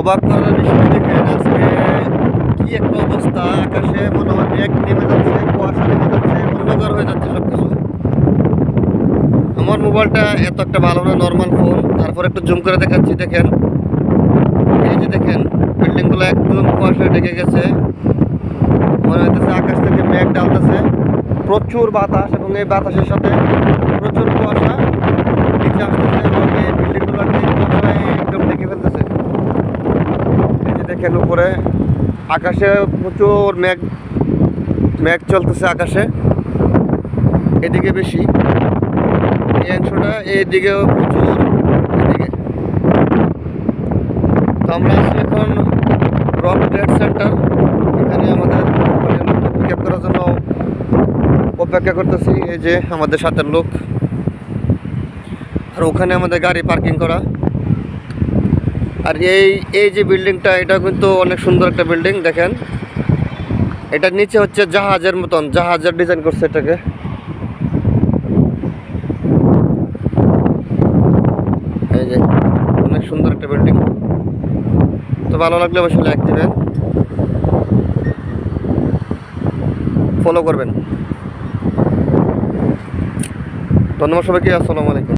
অবাক করার বিষয় দেখেন আজকে কি একটা অবস্থা, আকাশে মনে হয় মেঘ নেমে যাচ্ছে কুয়াশা নেমে যাচ্ছে, অন্ধকার হয়ে যাচ্ছে সব কিছু আমার মোবাইলটা এত একটা ভালো না নর্মাল ফোন তারপর একটু জুম করে দেখাচ্ছি, দেখেন। এই যে দেখেন বিল্ডিংগুলো একদম কুয়াশায় ঢেকে গেছে। মনে হইতেছে আকাশ থেকে মেঘ ডালতেছে। প্রচুর বাতাস এবং এই বাতাসের সাথে প্রচুর কুয়াশা নিচে আসতেছে এবং এই বিল্ডিংগুলোকে কুয়াশায় একদম ঢেকে ফেলতেছে এই যে দেখেন উপরে আকাশে প্রচুর মেঘ মেঘ চলতেছে আকাশে। এদিকে বেশি। অংশটা, এইদিকেও প্রচুর, এদিকে। তো আমরা আছি এখন রক ট্রেড সেন্টার। এখানে আমাদের পিক আপ করার জন্য অপেক্ষা করতেছি। এই যে আমাদের সাথের লোক। আর ওখানে আমাদের গাড়ি পার্কিং করা। আর এই এই যে বিল্ডিংটা, এটা কিন্তু অনেক সুন্দর একটা বিল্ডিং, দেখেন। এটার নিচে হচ্ছে জাহাজের মতন, জাহাজের ডিজাইন করছে এটাকে। এই যে, অনেক সুন্দর একটা বিল্ডিং। তো ভালো লাগলে অবশ্যই লাইক দিবেন। ফলো করবেন। ধন্যবাদ সবাইকে, আসসালামু আলাইকুম।